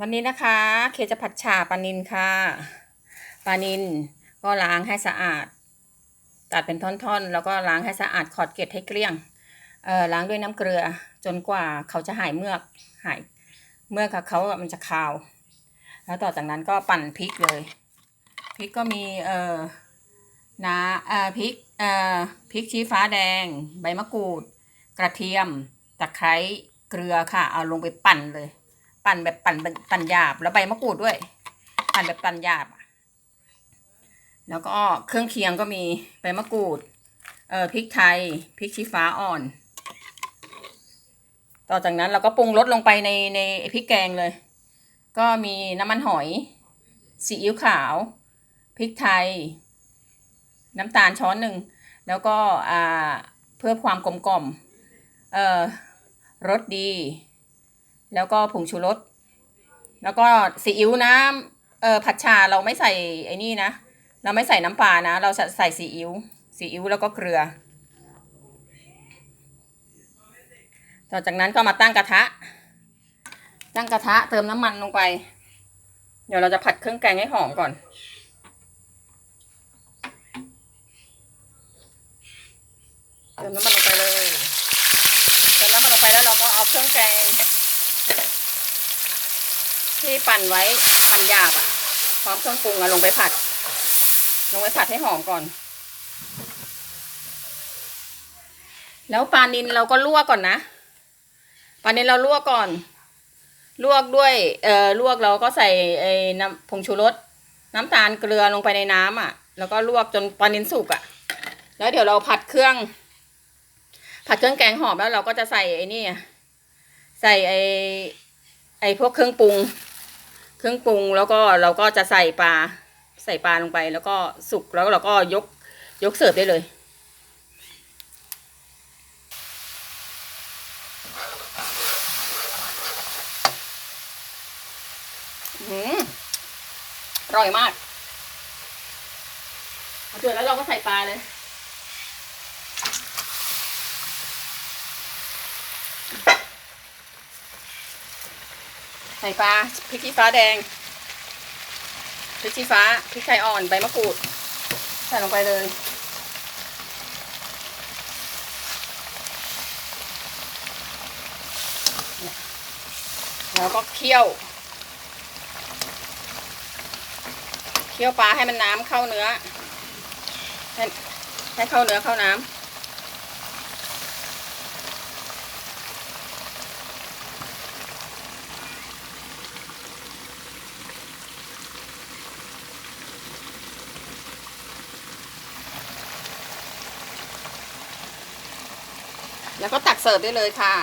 วันนี้นะคะ เคจะผัดฉ่าปลานินค่ะปลานินก็ล้างให้สะอาด ตัดเป็นท่อนๆ แล้วก็ล้างให้สะอาดขอดเกล็ดให้เกลี้ยงเอ่อล้างด้วยน้ำเกลือจนกว่าเขาจะหายเมือกหายเมือกกับเขามันจะคาว แล้วต่อจากนั้นก็ปั่นพริกเลยพริกก็มีเอ่อนาเอ่อพริกเอ่อพริกชี้ฟ้าแดง ใบมะกรูด กระเทียมตะไคร้เกลือค่ะเอาลงไปปั่นเลย ปั่นแบบปั่นปั่นหยาบแล้วใบมะกรูดด้วย ปั่นแบบปั่นหยาบ แล้วก็เครื่องเคียงก็มีใบมะกรูด เอ่อพริกไทยพริกชี้ฟ้าอ่อน ต่อจากนั้นเราก็ปรุงรสลงไปในในพริกแกงเลย ก็มีน้ำมันหอยซีอิ๊วขาวพริกไทย น้ำตาลช้อนหนึ่ง แล้วก็อ่าเพื่อความกลมกล่อมเอ่อรสดี แล้วก็ผงชูรส แล้วก็ซีอิ๊วน้ำเออผัดชาเราไม่ใส่ไอ้นี่นะ เราไม่ใส่น้ำปลานะ เราจะใส่ซีอิ๊วซีอิ๊วแล้วก็เกลือ ต่อจากนั้นก็มาตั้งกระทะ ตั้งกระทะเติมน้ำมันลงไป เดี๋ยวเราจะผัดเครื่องแกงให้หอมก่อนเติมน้ำมันลงไปเลย เติมน้ำมันลงไปแล้วเราก็เอาเครื่องแกง ที่ปั่นไว้ปั่นหยาบอะพร้อมเครื่องปรุงอะลงไปผัด ลงไปผัดให้หอมก่อน แล้วปลานินเราก็ลวกก่อนนะปลานินเราลวกก่อน ลวกด้วยเอ่อลวกเราก็ใส่ไอ้น้ำผงชูรสน้ำตาลเกลือลงไปในน้ำอะ แล้วก็ลวกจนปลานินสุกอะ แล้วเดี๋ยวเราผัดเครื่อง ผัดเครื่องแกงหอมแล้วเราก็จะใส่ไอ้นี่ใส่ไอ้ไอ้พวกเครื่องปรุง เครื่องปรุงแล้วก็เราก็จะใส่ปลาใส่ปลาลงไป แล้วก็สุกแล้วเราก็ยกยกเสิร์ฟได้เลยอืมอร่อยมากเดือดแล้วเราก็ใส่ปลาเลยใส่ปลาพริกชี้ฟ้าแดงพริกชี้ฟ้าพริกไทยอ่อนใบมะกรูดใส่ลงไปเลยแล้วก็เคี่ยว เคี่ยวปลาให้มันน้ำเข้าเนื้อให้ให้เข้าเนื้อเข้าน้ำ แล้วก็ตักเสิร์ฟได้เลยค่ะ